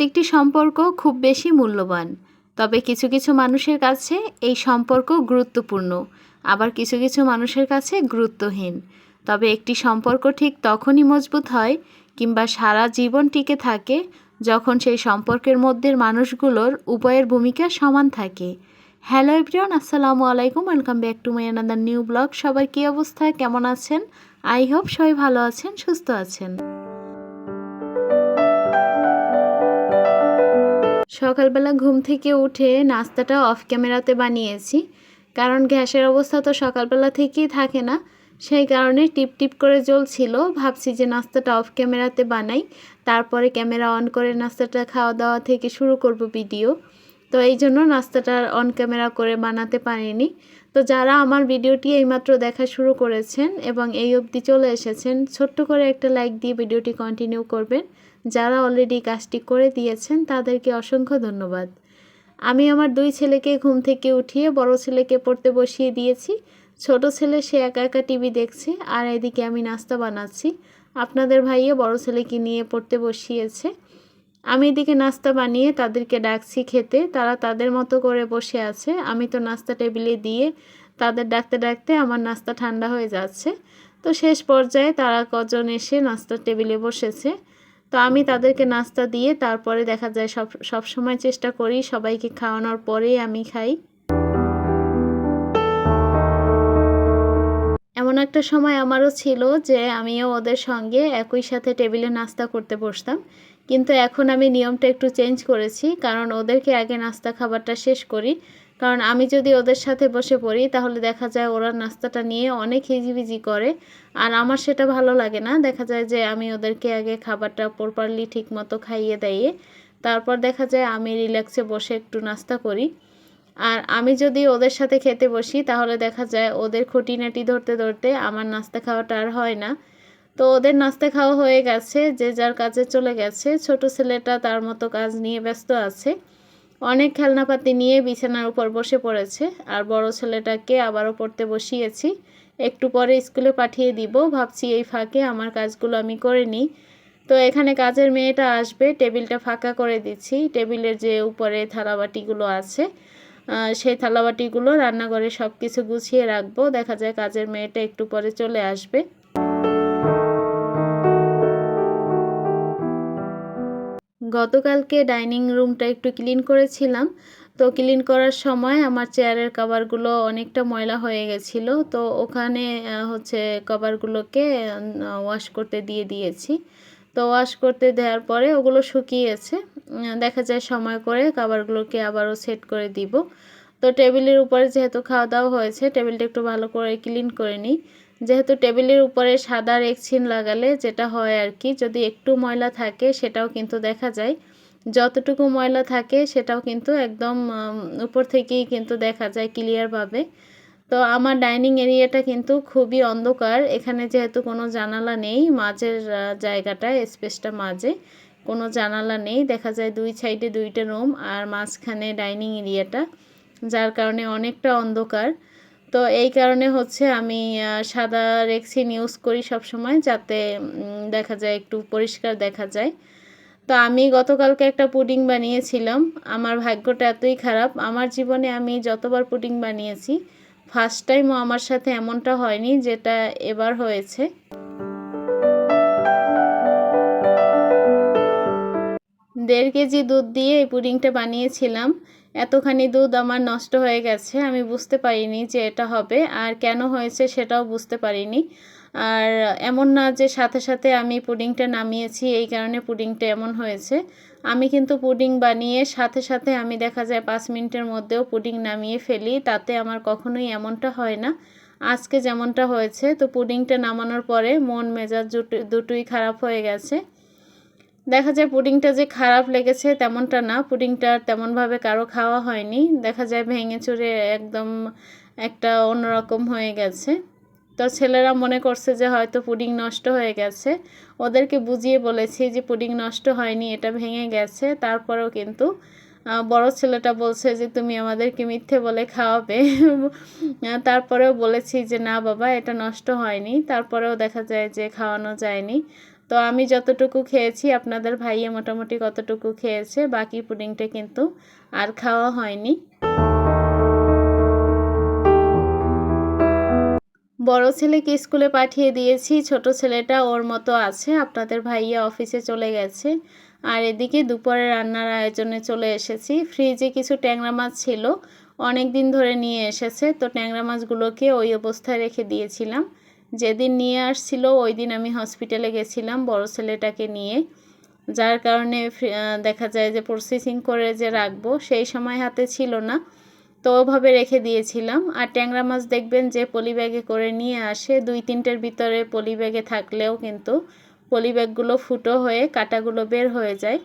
প্রত্যেকটি সম্পর্ক খুব বেশি মূল্যবান। তবে কিছু কিছু মানুষের কাছে এই সম্পর্ক গুরুত্বপূর্ণ, আবার কিছু কিছু মানুষের কাছে গুরুত্বহীন। তবে একটি সম্পর্ক ঠিক তখনই মজবুত হয় কিংবা সারা জীবন টিকে থাকে যখন সেই সম্পর্কের মধ্যের মানুষগুলোর উভয়ের ভূমিকা সমান থাকে। হ্যালো এভরিওয়ান, আসসালামু আলাইকুম, welcome back to my another new blog. সবার কী অবস্থা? কেমন আছেন? আই হোপ সবাই ভালো আছেন, সুস্থ আছেন। সকালবেলা ঘুম থেকে উঠে নাস্তাটা অফ ক্যামেরাতে বানিয়েছি। কারণ গ্যাসের অবস্থা তো সকালবেলা থেকেই থাকে না। সেই কারণে টিপ টিপ করে জ্বলছিল। ভাবছি যে নাস্তাটা অফ ক্যামেরাতে বানাই। তারপরে ক্যামেরা অন করে নাস্তাটা খাওয়া দাওয়া থেকে শুরু করব ভিডিও। তো এই জন্য নাস্তাটা অন ক্যামেরা করে বানাতে পারিনি। তো যারা আমার ভিডিওটি এইমাত্র দেখা শুরু করেছেন এবং এই অবধি চলে এসেছেন, ছোট্ট করে একটা লাইক দিয়ে ভিডিওটি কন্টিনিউ করবেন। যারা অলরেডি কাজটি করে দিয়েছেন, তাদেরকে অসংখ্য ধন্যবাদ। আমি আমার দুই ছেলেকে ঘুম থেকে উঠিয়ে বড় ছেলেকে পড়তে বসিয়ে দিয়েছি। ছোট ছেলে, সে একা একা টিভি দেখছে, আর এদিকে আমি নাস্তা বানাচ্ছি। আপনাদের ভাইও বড় ছেলেকে নিয়ে পড়তে বসিয়েছে। আমি এদিকে নাস্তা বানিয়ে তাদেরকে ডাকছি খেতে, তারা তাদের মতো করে বসে আছে। আমি তো নাস্তা টেবিলে দিয়ে তাদের ডাকতে ডাকতে আমার নাস্তা ঠান্ডা হয়ে যাচ্ছে। তো শেষ পর্যায়ে তারা কজন এসে নাস্তার টেবিলে বসেছে। তো আমি তাদেরকে নাস্তা দিয়ে তারপরে দেখা যায় সব সব সময় চেষ্টা করি সবাইকে খাওয়ানোর পরেই আমি খাই। এমন একটা সময় আমারও ছিল যে আমিও ওদের সঙ্গে একই সাথে টেবিলে নাস্তা করতে বসতাম। কিন্তু এখন আমি নিয়মটা একটু চেঞ্জ করেছি, কারণ ওদেরকে আগে নাস্তা খাবারটা শেষ করি। কারণ আমি যদি ওদের সাথে বসে পড়ি, তাহলে দেখা যায় ওরা নাস্তাটা নিয়ে অনেক হিজিবিজি করে। আর আমার সেটা ভালো লাগে না। দেখা যায় যে আমি ওদেরকে আগে খাবারটা প্রপারলি ঠিক মতো খাইয়ে দিয়ে তারপর দেখা যায় আমি রিল্যাক্সে বসে একটু নাস্তা করি। আর আমি যদি ওদের সাথে খেতে বসি, তাহলে দেখা যায় ওদের খুঁটিনাটি ধরতে ধরতে আমার নাস্তা খাওয়াটা আর হয় না। তো ওদের নাস্তা খাওয়া হয়ে গেছে, যে যার কাজে চলে গেছে। ছোট ছেলেটা তার মতো কাজ নিয়ে ব্যস্ত আছে। অনেক খেলনাপাতি নিয়ে বিছানার উপর বসে পড়েছে, আর বড় ছেলেটাকে আবারও পড়তে বসিয়েছি। একটু পরে স্কুলে পাঠিয়ে দিব, ভাবছি এই ফাঁকে আমার কাজগুলো আমি করে নিই। তো এখানে কাজের মেয়েটা আসবে, টেবিলটা ফাঁকা করে দিচ্ছি। টেবিলের যে উপরে থালাবাটিগুলো আছে সেই থালাবাটিগুলো রান্নাঘরে সব কিছু গুছিয়ে রাখব। দেখা যায় কাজের মেয়েটা একটু পরে চলে আসবে। গতকালকে ডাইনিং রুমটা একটু ক্লিন করেছিলাম। তো ক্লিন করার সময় আমার চেয়ারের কভারগুলো অনেকটা ময়লা হয়ে গেছিল। তো ওখানে হচ্ছে কভারগুলোকে ওয়াশ করতে দিয়ে দিয়েছি। তো ওয়াশ করতে দেওয়ার পরে ওগুলো শুকিয়েছে। দেখা যায় সময় করে কভারগুলোকে আবারও সেট করে দিব। তো টেবিলের উপরে যেহেতু খাওয়া দাওয়া হয়েছে, টেবিলটা একটু ভালো করে ক্লিন করে নিই। যেহেতু টেবিলের উপরে সাদা রেক্সিন লাগালে যেটা হয় আর কি, যদি একটু ময়লা থাকে সেটাও কিন্তু দেখা যায়। যতটুকু ময়লা থাকে সেটাও কিন্তু একদম উপর থেকেই কিন্তু দেখা যায় ক্লিয়ারভাবে তো আমার ডাইনিং এরিয়াটা কিন্তু খুবই অন্ধকার। এখানে যেহেতু কোনো জানালা নেই, মাঝের জায়গাটা স্পেসটা মাঝে, কোনো জানালা নেই। দেখা যায় দুই সাইডে দুইটা রুম আর মাঝখানে ডাইনিং এরিয়াটা, যার কারণে অনেকটা অন্ধকার। তো এই কারণে হচ্ছে আমি সাদা রেক্সিন ইউজ করি সব সময় যাতে দেখা যায় একটু পরিষ্কার দেখা যায়। তো আমি গতকালকে একটা পুডিং বানিয়েছিলাম। আমার ভাগ্যটা এতই খারাপ। আমার জীবনে আমি যতবার পুডিং বানিয়েছি ফার্স্ট টাইমও আমার সাথে এমনটা হয়নি যেটা এবার হয়েছে। দেড় কেজি দুধ দিয়ে এই পুডিংটা বানিয়েছিলাম। এতখানি দুধ আমার নষ্ট হয়ে গেছে, আমি বুঝতে পারিনি যে এটা হবে আর কেন হয়েছে সেটাও বুঝতে পারিনি। আর এমন না যে সাথে সাথে আমি পুডিংটা নামিয়েছি, এই কারণে পুডিংটা এমন হয়েছে। আমি কিন্তু পুডিং বানিয়ে সাথে সাথে আমি দেখা যায় পাঁচ মিনিটের মধ্যেও পুডিং নামিয়ে ফেলি, তাতে আমার কখনোই এমনটা হয় না। আজকে যেমনটা হয়েছে, তো পুডিংটা নামানোর পরে মন মেজাজ দুটোই খারাপ হয়ে গেছে। দেখা যায় পুডিংটা যে খারাপ লেগেছে তেমনটা না, পুডিংটা তেমনভাবে কারও খাওয়া হয়নি। দেখা যায় ভেঙে চুরে একদম একটা অন্যরকম হয়ে গেছে। তো ছেলেরা মনে করছে যে হয়তো পুডিং নষ্ট হয়ে গেছে। ওদেরকে বুঝিয়ে বলেছি যে পুডিং নষ্ট হয়নি, এটা ভেঙে গেছে। তারপরেও কিন্তু বড় ছেলেটা বলছে যে তুমি আমাদেরকে মিথ্যে বলে খাওয়াবে। তারপরেও বলেছি যে না বাবা, এটা নষ্ট হয়নি। তারপরেও দেখা যায় যে খাওয়ানো যায়নি। তো আমি যতটুকু খেয়েছি, আপনাদের ভাইয়ে মোটামুটি কতটুকু খেয়েছে, বাকি পুডিংটা কিন্তু আর খাওয়া হয়নি। বড় ছেলেকে স্কুলে পাঠিয়ে দিয়েছি, ছোট ছেলেটা ওর মতো আছে, আপনাদের ভাইয়া অফিসে চলে গেছে। আর এদিকে দুপুরে রান্নার আয়োজনে চলে এসেছি। ফ্রিজে কিছু ট্যাংরা মাছ ছিল, অনেক দিন ধরে নিয়ে এসেছে, তো ট্যাংরা মাছগুলোকে ওই অবস্থায় রেখে দিয়েছিলাম। যেদিন নিয়ে আসছিল ওই দিন আমি হসপিটালে গেছিলাম বড় ছেলেটাকে নিয়ে। যার কারণে দেখা যায় যে প্রসেসিং করে যে রাখব, সেই সময় হাতে ছিল না। তো ওভাবে রেখে দিয়েছিলাম। আর ট্যাংরা মাছ দেখবেন যে পলি ব্যাগে করে নিয়ে আসে। দুই তিনটের ভিতরে পলি ব্যাগে থাকলেও কিন্তু পলি ব্যাগগুলো ফুটো হয়ে কাটাগুলো বের হয়ে যায়।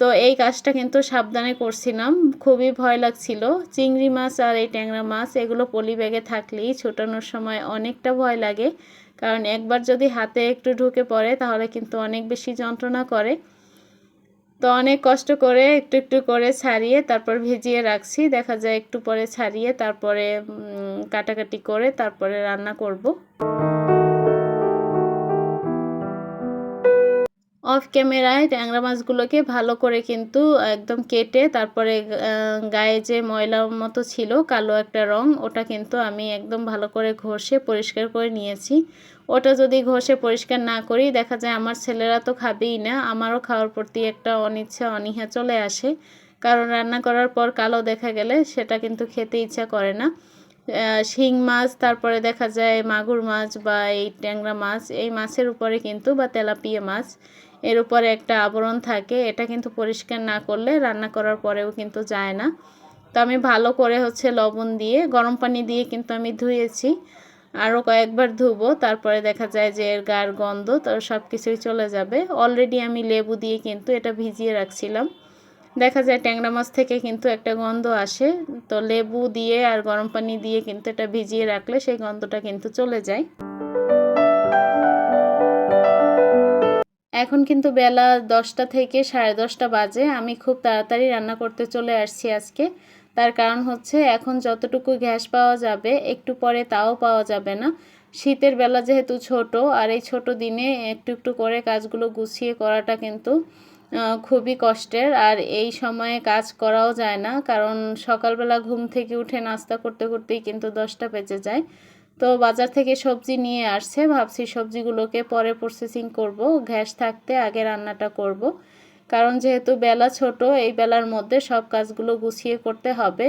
তো এই কাজটা কিন্তু সাবধানে করছিলাম। খুবই ভয় লাগছিল। চিংড়ি মাছ আর এই ট্যাংরা মাছ, এগুলো পলি ব্যাগে থাকলেই ছোটানোর সময় অনেকটা ভয় লাগে। কারণ একবার যদি হাতে একটু ঢুকে পড়ে, তাহলে কিন্তু অনেক বেশি যন্ত্রণা করে। তো অনেক কষ্ট করে একটু একটু করে ছাড়িয়ে তারপর ভিজিয়ে রাখছি। দেখা যায় একটু পরে ছাড়িয়ে তারপরে কাটাকাটি করে তারপরে রান্না করব। অফ ক্যামেরায় ট্যাংরা মাছগুলোকে ভালো করে কিন্তু একদম কেটে তারপরে গায়ে যে ময়লা মতো ছিল কালো একটা রং, ওটা কিন্তু আমি একদম ভালো করে ঘষে পরিষ্কার করে নিয়েছি। ওটা যদি ঘষে পরিষ্কার না করি, দেখা যায় আমার ছেলেরা তো খাবেই না, আমারও খাওয়ার প্রতি একটা অনিচ্ছা, অনীহা চলে আসে। কারণ রান্না করার পর কালো দেখা গেলে সেটা কিন্তু খেতে ইচ্ছা করে না। শিং মাছ, তারপরে দেখা যায় মাগুর মাছ বা এই ট্যাংরা মাছ, এই মাছের উপরে কিন্তু বা তেলাপিয়া মাছ, এর উপরে একটা আবরণ থাকে। এটা কিন্তু পরিষ্কার না করলে রান্না করার পরেও কিন্তু যায় না। তো আমি ভালো করে হচ্ছে লবণ দিয়ে, গরম পানি দিয়ে কিন্তু আমি ধুয়েছি। আরও কয়েকবার ধুবো, তারপরে দেখা যায় যে এর গার গন্ধ, তো সব কিছুই চলে যাবে। অলরেডি আমি লেবু দিয়ে কিন্তু এটা ভিজিয়ে রাখছিলাম। দেখা যায় ট্যাংরা মাছ থেকে কিন্তু একটা গন্ধ আসে। তো লেবু দিয়ে আর গরম পানি দিয়ে কিন্তু এটা ভিজিয়ে রাখলে সেই গন্ধটা কিন্তু চলে যায়। এখন কিন্তু বেলা দশটা থেকে সাড়ে দশটা বাজে। আমি খুব তাড়াতাড়ি রান্না করতে চলে আসছি আজকে। তার কারণ হচ্ছে এখন যতটুকু গ্যাস পাওয়া যাবে, একটু পরে তাও পাওয়া যাবে না। শীতের বেলা যেহেতু ছোট, আর এই ছোট দিনে একটু একটু করে কাজগুলো গুছিয়ে করাটা কিন্তু খুবই কষ্টের। আর এই সময়ে কাজ করাও যায় না, কারণ সকালবেলা ঘুম থেকে উঠে নাস্তা করতে করতেই কিন্তু দশটা বেজে যায়। তো বাজার থেকে সবজি নিয়ে আসছে, ভাবছি সবজিগুলোকে পরে প্রসেসিং করব, গ্যাস থাকতে আগে রান্নাটা করব। কারণ যেহেতু বেলা ছোট, এই বেলার মধ্যে সব কাজগুলো গুছিয়ে করতে হবে।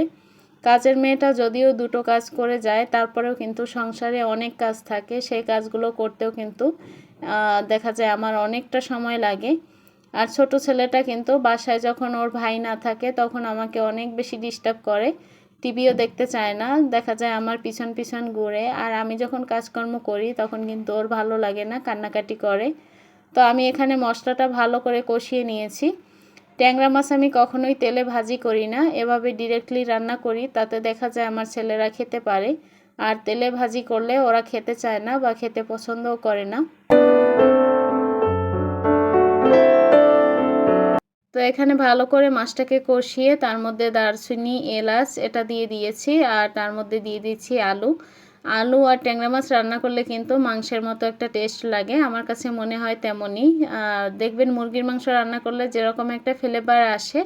কাজের মেয়েটা যদিও দুটো কাজ করে যায়, তারপরেও কিন্তু সংসারে অনেক কাজ থাকে, সেই কাজগুলো করতেও কিন্তু দেখা যায় আমার অনেকটা সময় লাগে। আর ছোট ছেলেটা কিন্তু বাসায় যখন ওর ভাই না থাকে, তখন আমাকে অনেক বেশি ডিস্টার্ব করে। টিভিও দেখতে চায় না। দেখা যায় আমার পিছন পিছন ঘুরে। আর আমি যখন কাজকর্ম করি, তখন কিন্তু ওর ভালো লাগে না, কান্নাকাটি করে। তো আমি এখানে মশলাটা ভালো করে কষিয়ে নিয়েছি। ট্যাংরা মাছ আমি কখনোই তেলে ভাজি করি না। এভাবে ডিরেক্টলি রান্না করি, তাতে দেখা যায় আমার ছেলেরা খেতে পারে। আর তেলে ভাজি করলে ওরা খেতে চায় না বা খেতে পছন্দও করে না। তো এখানে ভালো করে মাছটাকে কষিয়ে তার মধ্যে দারচিনি, এলাচ এটা দিয়ে দিয়েছি আর তার মধ্যে দিয়ে দিচ্ছি আলু। আলু আর ট্যাংরা মাছ রান্না করলে কিন্তু মাংসের মতো একটা টেস্ট লাগে। আমার কাছে মনে হয় তেমনই। দেখবেন মুরগির মাংস রান্না করলে যেরকম একটা ফ্লেভার আসে,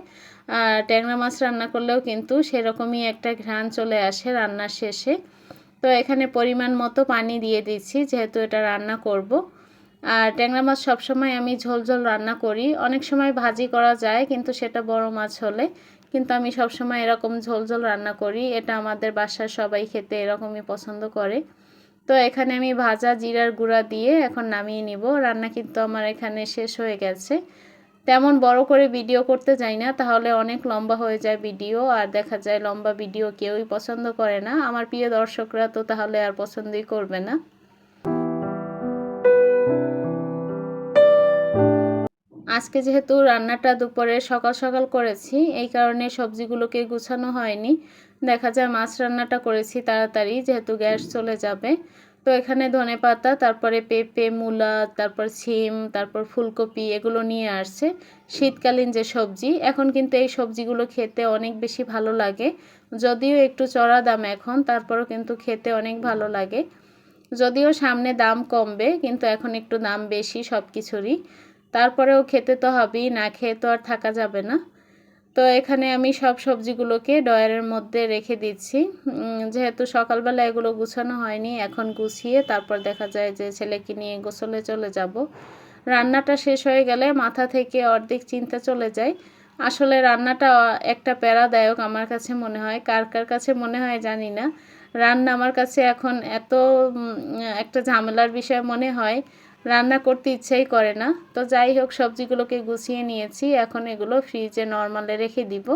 আর ট্যাংরা মাছ রান্না করলেও কিন্তু সেরকমই একটা ঘ্রাণ চলে আসে রান্নার শেষে। তো এখানে পরিমাণ মতো পানি দিয়ে দিচ্ছি যেহেতু এটা রান্না করব। আর ট্যাংরা মাছ সবসময় আমি ঝোল ঝোল রান্না করি। অনেক সময় ভাজি করা যায়, কিন্তু সেটা বড় মাছ হলে। কিন্তু আমি সবসময় এরকম ঝোল ঝোল রান্না করি, এটা আমাদের বাসার সবাই খেতে এরকমই পছন্দ করে। তো এখানে আমি ভাজা জিরার গুঁড়া দিয়ে এখন নামিয়ে নিব। রান্না কিন্তু আমার এখানে শেষ হয়ে গেছে। তেমন বড় করে ভিডিও করতে যাই না, তাহলে অনেক লম্বা হয়ে যায় ভিডিও, আর দেখা যায় লম্বা ভিডিও কেউই পছন্দ করে না। আমার প্রিয় দর্শকরা তো তাহলে আর পছন্দই করবে না। আজকে যেহেতু রান্নাটা দুপুরে সকাল সকাল করেছি, এই কারণে সবজিগুলোকে গুছানো হয়নি। দেখা যায় মাছ রান্নাটা করেছি তাড়াতাড়ি, যেহেতু গ্যাস চলে যাবে। তো এখানে ধনে পাতা, তারপরে পেঁপে, মূলা, তারপর ছিম, তারপর ফুলকপি এগুলো নিয়ে আসছে। শীতকালীন যে সবজি, এখন কিন্তু এই সবজিগুলো খেতে অনেক বেশি ভালো লাগে। যদিও একটু চড়া দাম এখন, তারপরও কিন্তু খেতে অনেক ভালো লাগে। যদিও সামনে দাম কমবে, কিন্তু এখন একটু দাম বেশি সব কিছুরই তারপরেও খেতে তো হবেই, না খেয়ে তো আর থাকা যাবে না। তো এখানে আমি সব সবজিগুলোকে ডয়ারের মধ্যে রেখে দিচ্ছি। যেহেতু সকালবেলা এগুলো গুছানো হয়নি, এখন গুছিয়ে তারপর দেখা যায় যে ছেলেকে নিয়ে গোসলে চলে যাব। রান্নাটা শেষ হয়ে গেলে মাথা থেকে অর্ধেক চিন্তা চলে যায়। আসলে রান্নাটা একটা প্যারাদায়ক আমার কাছে মনে হয়, কার কার কাছে মনে হয় জানি না। রান্না আমার কাছে এখন এত একটা ঝামেলার বিষয় মনে হয় রান্না করতে ইচ্ছাই করে না। তো যাই হোক, সবজিগুলোকে গুছিয়ে নিয়েছি। এখন এগুলো ফ্রিজে নর্মালে রেখে দিব।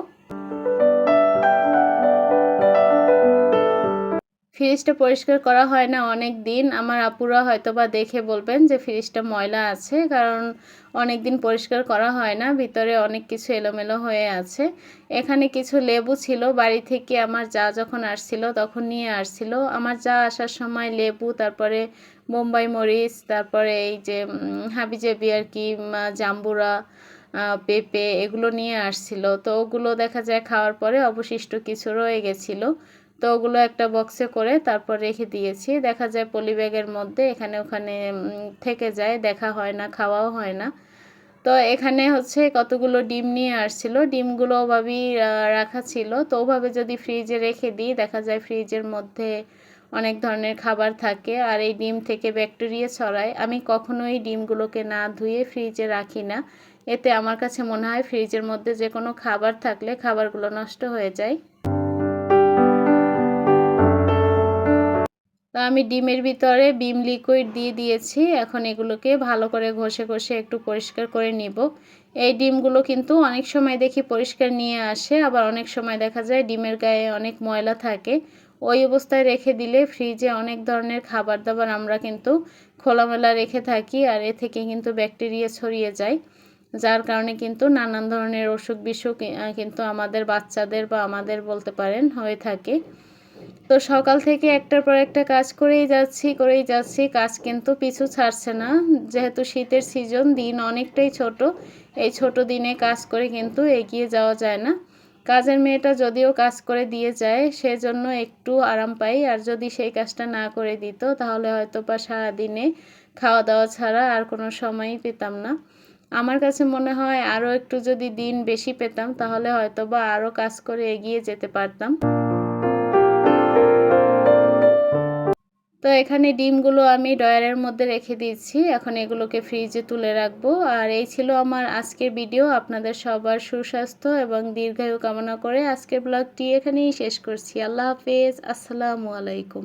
ফ্রিজটা পরিষ্কার করা হয় না অনেক দিন। আমার আপুরা হয়তো বা দেখে বলবেন যে ফ্রিজটা ময়লা আছে, কারণ অনেক দিন পরিষ্কার করা হয় না। ভিতরে অনেক কিছু এলোমেলো হয়ে আছে। এখানে কিছু লেবু ছিল। বাড়ি থেকে আমার যা যখন আসছিল তখন নিয়ে আসছিল। আমার যা আসার সময় লেবু, তারপরে বোম্বাই মরিচ, তারপরে এই যে হাবিজাবি আর কি জাম্বুরা পেঁপে এগুলো নিয়ে আসছিল। তো ওগুলো দেখা যায় খাওয়ার পরে অবশিষ্ট কিছু রয়ে গেছিল। তো ওগুলো একটা বক্সে করে তারপর রেখে দিয়েছি। দেখা যায় পলি ব্যাগের মধ্যে এখানে ওখানে থেকে যায়, দেখা হয় না, খাওয়াও হয় না। তো এখানে হচ্ছে কতগুলো ডিম নিয়ে আসছিল। ডিমগুলো ওভাবেই রাখা ছিল। তো ওভাবে যদি ফ্রিজে রেখে দিই, দেখা যায় ফ্রিজের মধ্যে অনেক ধরনের খাবার থাকে আর এই ডিম থেকে ব্যাকটেরিয়া ছড়ায়। আমি কখনোই ডিমগুলোকে না ধুয়ে ফ্রিজে রাখি না। এতে আমার কাছে মনে হয় ফ্রিজের মধ্যে যে কোনো খাবার থাকলে খাবারগুলো নষ্ট হয়ে যায়। তো আমি ডিমের ভিতরে বিম লিকুইড দিয়ে দিয়েছি। এখন এগুলোকে ভালো করে ঘষে ঘষে একটু পরিষ্কার করে নিব। এই ডিমগুলো কিন্তু অনেক সময় দেখি পরিষ্কার নিয়ে আসে, আবার অনেক সময় দেখা যায় ডিমের গায়ে অনেক ময়লা থাকে। ওই অবস্থায় রেখে দিলে ফ্রিজে অনেক ধরনের খাবার দাবার আমরা কিন্তু খোলামেলা রেখে থাকি আর এ থেকে কিন্তু ব্যাকটেরিয়া ছড়িয়ে যায়, যার কারণে কিন্তু নানান ধরনের অসুখ বিসুখ কিন্তু আমাদের বাচ্চাদের বা আমাদের বলতে পারেন হয়ে থাকে। তো সকাল থেকে একটার পর একটা কাজ করেই যাচ্ছি করেই যাচ্ছি, কাজ কিন্তু পিছু ছাড়ছে না। যেহেতু শীতের সিজন দিন অনেকটাই ছোট, এই ছোট দিনে কাজ করে কিন্তু এগিয়ে যাওয়া যায় না। কাজের মেয়েটা যদিও কাজ করে দিয়ে যায়, সেজন্য একটু আরাম পাই। আর যদি সেই কাজটা না করে দিত, তাহলে হয়তো বা সারাদিনে খাওয়া দাওয়া ছাড়া আর কোনো সময়ই পেতাম না। আমার কাছে মনে হয় আরও একটু যদি দিন বেশি পেতাম, তাহলে হয়তো বা আরও কাজ করে এগিয়ে যেতে পারতাম। তো এখানে ডিমগুলো আমি ডয়ারের মধ্যে রেখে দিচ্ছি এখন এগুলোকে ফ্রিজে তুলে রাখব। আর এই ছিল আমার আজকের ভিডিও। আপনাদের সবার সুস্বাস্থ্য এবং দীর্ঘায়ু কামনা করে আজকের ব্লগটি এখানেই শেষ করছি। আল্লাহ হাফেজ। আসসালামু আলাইকুম।